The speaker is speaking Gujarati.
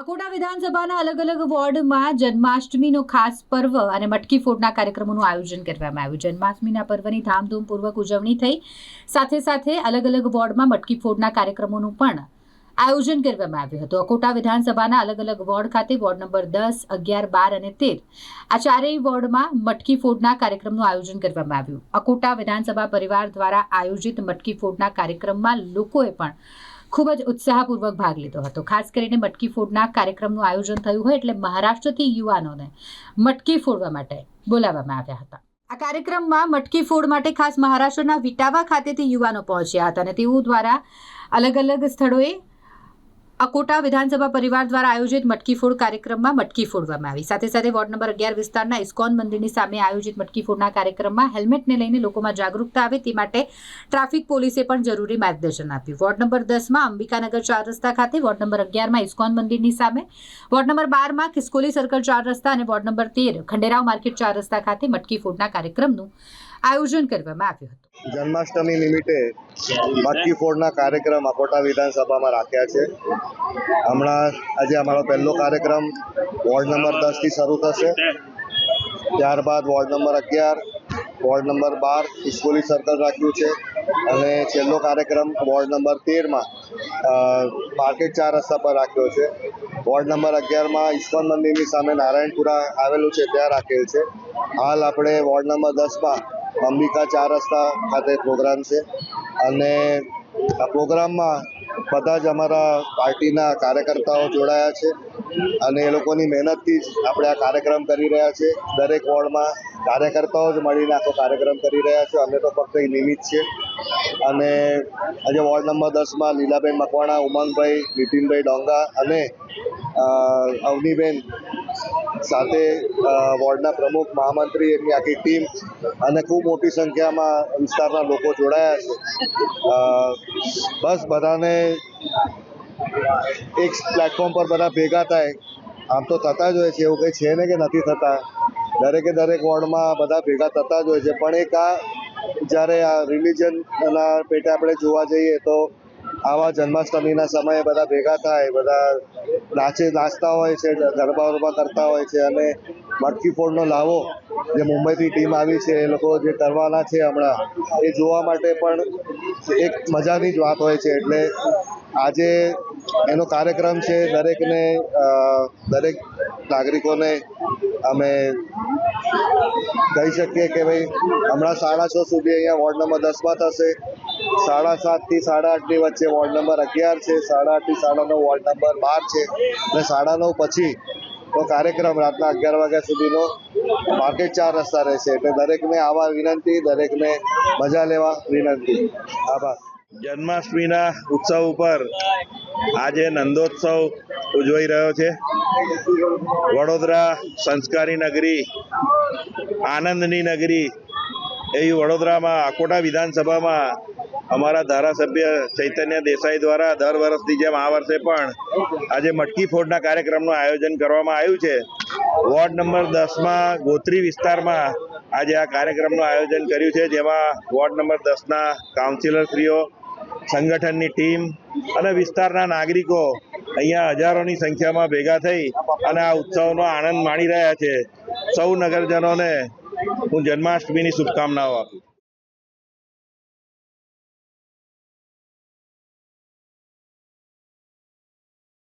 અકોટા વિધાનસભાના અલગ અલગ વોર્ડમાં જન્માષ્ટમીનો ખાસ પર્વ અને મટકી ફોડના કાર્યક્રમોનું આયોજન કરવામાં આવ્યું. જન્માષ્ટમીના પર્વની ધામધૂમપૂર્વક ઉજવણી થઈ. સાથે સાથે અલગ અલગ વોર્ડમાં મટકી ફોડના કાર્યક્રમોનું પણ આયોજન કરવામાં આવ્યું હતું. અકોટા વિધાનસભાના અલગ અલગ વોર્ડ ખાતે વોર્ડ નંબર દસ, અગિયાર, બાર અને તેર આ ચારેય વોર્ડમાં મટકી ફોડના કાર્યક્રમનું આયોજન કરવામાં આવ્યું. અકોટા વિધાનસભા પરિવાર દ્વારા આયોજિત મટકી ફોડના કાર્યક્રમમાં લોકોએ પણ ખૂબ જ ઉત્સાહપૂર્વક ભાગ લીધો હતો. ખાસ કરીને મટકી ફોડના કાર્યક્રમનું આયોજન થયું હોય એટલે મહારાષ્ટ્રથી યુવાનોને મટકી ફોડવા માટે બોલાવવામાં આવ્યા હતા. આ કાર્યક્રમમાં મટકી ફોડ માટે ખાસ મહારાષ્ટ્રના વિટાવા ખાતેથી યુવાનો પહોંચ્યા હતા અને તેઓ દ્વારા અલગ અલગ સ્થળોએ અકોટા વિધાનસભા પરિવાર દ્વારા આયોજિત મટકી ફોડ કાર્યક્રમમાં મટકી ફોડવામાં આવી. સાથે સાથે વોર્ડ નંબર અગિયાર વિસ્તારના ઇસ્કોન મંદિરની સામે આયોજિત મટકી ફોડના કાર્યક્રમમાં હેલ્મેટને લઈને લોકોમાં જાગૃતતા આવે તે માટે ટ્રાફિક પોલીસે પણ જરૂરી માર્ગદર્શન આપ્યું. વોર્ડ નંબર દસમાં અંબિકાનગર ચાર રસ્તા ખાતે, વોર્ડ નંબર અગિયારમાં ઇસ્કોન મંદિરની સામે, વોર્ડ નંબર બારમાં ખિસકોલી સર્કલ ચાર રસ્તા અને વોર્ડ નંબર તેર ખંડેરાવ માર્કેટ ચાર રસ્તા ખાતે મટકી ફોડના કાર્યક્રમનું આયોજન કરવામાં આવ્યું હતું. જન્માષ્ટમી નિમિત્તે મટકી ફોડના કાર્યક્રમ અકોટા વિધાનસભામાં રાખ્યા છે. હમણાં આજે અમારો પહેલો કાર્યક્રમ વોર્ડ નંબર દસથી શરૂ થશે. ત્યારબાદ વોર્ડ નંબર અગિયાર, વોર્ડ નંબર બાર ઇસ્કોલી સર્કલ રાખ્યું છે. અને છેલ્લો કાર્યક્રમ વોર્ડ નંબર તેરમાં માર્કેટ ચાર રસ્તા પર રાખ્યો છે. વોર્ડ નંબર અગિયારમાં ઈસ્કોન મંદિરની સામે નારાયણપુરા આવેલું છે, ત્યાં રાખેલ છે. હાલ આપણે વોર્ડ નંબર દસમાં અંબિકા ચાર રસ્તા ખાતે પ્રોગ્રામ છે. અને આ પ્રોગ્રામમાં બધા જ અમારા પાર્ટીના કાર્યકર્તાઓ જોડાયા છે. અને એ લોકોની મહેનતથી જ આપણે આ કાર્યક્રમ કરી રહ્યા છે. દરેક વોર્ડમાં કાર્યકર્તાઓ જ મળીને આખો કાર્યક્રમ કરી રહ્યા છે. અમે તો ફક્ત એક નિમિત્ત છે. અને આજે વોર્ડ નંબર દસમાં લીલાબેન મકવાણા, ઉમંગભાઈ, નીતિનભાઈ ડોંગા અને અવનીબેન સાથે વોર્ડના પ્રમુખ, મહામંત્રી, એમની આખી ટીમ અને ખૂબ મોટી સંખ્યામાં વિસ્તારના લોકો જોડાયા છે. બસ બધાને એક પ્લેટફોર્મ પર બધા ભેગા થાય. આમ તો થતા જ હોય છે, એવું કંઈ છે ને કે નથી થતા. દરેકે દરેક વોર્ડમાં બધા ભેગા થતા જ હોય છે. પણ એક આ જ્યારે આ રિલિજનના પેટે આપણે જોવા જઈએ તો આવા જન્માષ્ટમીના સમયે બધા ભેગા થાય, બધા નાચે, નાચતા હોય છે, ગરબા ગરબા કરતા હોય છે અને મટકી ફોડનો લાવો જે મુંબઈથી ટીમ આવી છે, એ લોકો જે કરવાના છે હમણાં, એ જોવા માટે પણ એક મજાની જ વાત હોય છે. એટલે આજે એનો કાર્યક્રમ છે, દરેકને દરેક નાગરિકોને અમે કહી શકીએ કે ભાઈ, હમણાં સાડા છ સુધી અહીંયા વોર્ડ નંબર દસમાં થશે. સાડા સાતથી સાડા આઠની વચ્ચે વોર્ડ નંબર અગિયાર છે, સાડા આઠથી સાડા નવ વોર્ડ નંબર બાર છે અને સાડા નવ પછી તો કાર્યક્રમ રાતના અગિયાર વાગ્યા સુધીનો માર્કેટ ચાર રસ્તા રહેશે. એટલે દરેકને આવા વિનંતી, દરેકને મજા લેવા વિનંતી. આભાર. જન્માષ્ટમીના ઉત્સવ ઉપર આજે નંદોત્સવ ઉજવાઈ રહ્યો છે. વડોદરા સંસ્કારી નગરી, આનંદની નગરી એવી વડોદરામાં અકોટા વિધાનસભામાં અમારા ધારાસભ્ય ચૈતન્ય દેસાઈ દ્વારા દર વર્ષની જેમ આ વર્ષે પણ આજે મટકી ફોડના કાર્યક્રમનું આયોજન કરવામાં આવ્યું છે. વોર્ડ નંબર દસમાં ગોત્રી વિસ્તારમાં આજે આ કાર્યક્રમનું આયોજન કર્યું છે, જેમાં વોર્ડ નંબર દસના કાઉન્સિલરશ્રીઓ સંગઠનની ટીમ અને વિસ્તારના નાગરિકો અહીંયા હજારોની સંખ્યામાં ભેગા થઈ અને આ ઉત્સવનો આનંદ માણી રહ્યા છે. સૌ નગરજનોને હું જન્માષ્ટમીની શુભકામનાઓ આપું